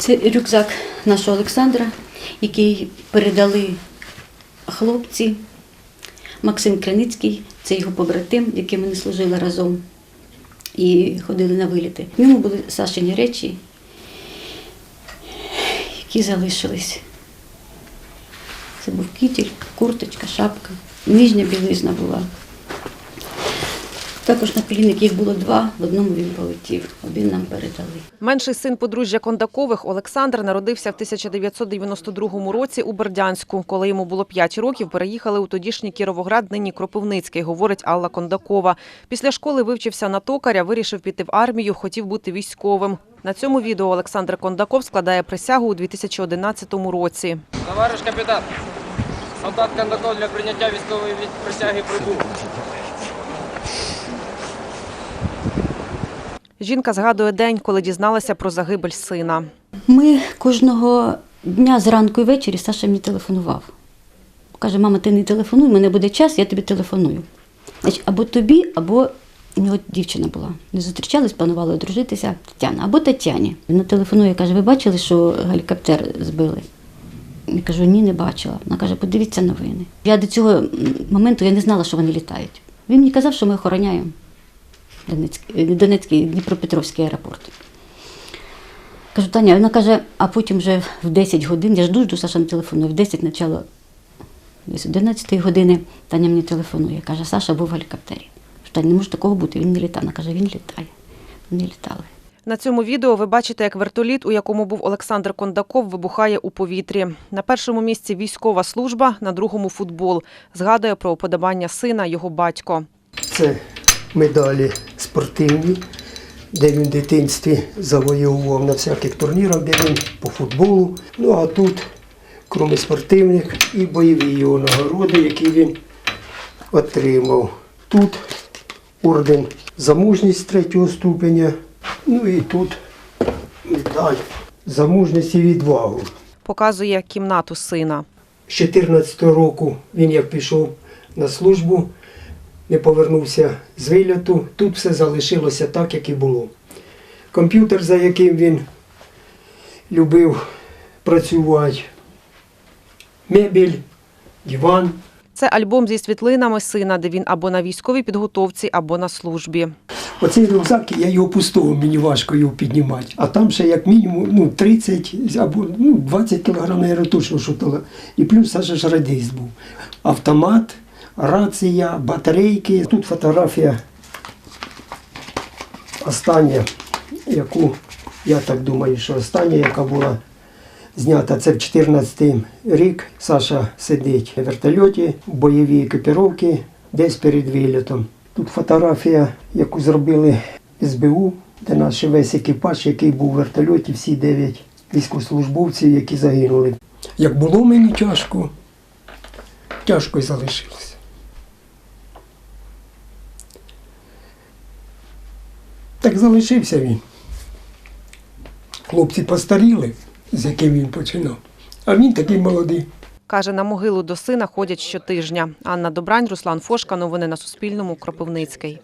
Це рюкзак нашого Олександра, який передали хлопці. Максим Криницький, це його побратим, яким вони служили разом і ходили на виліти. В ньому були Сашині речі, які залишились. Це був кітель, курточка, шапка, нижня білизна була. Також наколінник їх було два, в одному він полетів, один нам передали. Менший син подружжя Кондакових Олександр народився в 1992 році у Бердянську. Коли йому було 5 років, переїхали у тодішній Кіровоград, нині Кропивницький, говорить Алла Кондакова. Після школи вивчився на токаря, вирішив піти в армію, хотів бути військовим. На цьому відео Олександр Кондаков складає присягу у 2011 році. Товариш капітан, солдат Кондаков для прийняття військової присяги прибув. Жінка згадує день, коли дізналася про загибель сина. Ми кожного дня зранку і ввечері Саша мені телефонував. Каже, мама, ти не телефонуй, мене буде час, я тобі телефоную. Значить, або тобі, або у нього дівчина була. Не зустрічались, планували одружитися Тетяна, або Тетяні. Вона телефонує, каже, ви бачили, що гелікоптер збили? Я кажу, ні, не бачила. Вона каже, подивіться новини. Я до цього моменту я не знала, що вони літають. Він мені казав, що ми охороняємо Донецький, Донецький Дніпропетровський аеропорт. Кажу, Таня, вона каже, а потім вже в 10 годин, я жду, жду Саша не телефонує, в 10 начало десь 11 години Таня мені телефонує. Каже, Саша був в гелікоптері. Таня, не може такого бути, він не літає. Вона каже, він літає. Вони літали. На цьому відео ви бачите, як вертоліт, у якому був Олександр Кондаков, вибухає у повітрі. На першому місці військова служба, на другому футбол. Згадує про уподобання сина його батько. Це медалі спортивні, де він в дитинстві завоював на всяких турнірах, де він по футболу. Ну а тут, крім спортивних, і бойові його нагороди, які він отримав. Тут орден за мужність третього ступеня. Ну і тут медаль за мужність і відвагу. Показує кімнату сина. З 14 року він як пішов на службу, не повернувся з виліту. Тут все залишилося так, як і було. Комп'ютер, за яким він любив працювати, мебель, диван. Це альбом зі світлинами сина, де він або на військовій підготовці, або на службі. Оцей рюкзак, я його пустого, мені важко його піднімати. А там ще як мінімум ну, 30 або ну, 20 кілограм, я точно що. І плюс Саша ж радист був. Автомат, рація, батарейки. Тут фотографія остання, яку, я так думаю, що остання, яка була знята, це в 14 рік. Саша сидить в вертольоті, в бойовій екіпіровці, десь перед вилітом. Тут фотографія, яку зробили СБУ, де наш весь екіпаж, який був у вертольоті, всі дев'ять військовослужбовців, які загинули. Як було мені тяжко, тяжко й залишилося. Так залишився він. Хлопці постаріли, з яким він починав. А він такий молодий. Каже, на могилу до сина ходять щотижня. Анна Добрань, Руслан Фошка. Новини на Суспільному. Кропивницький.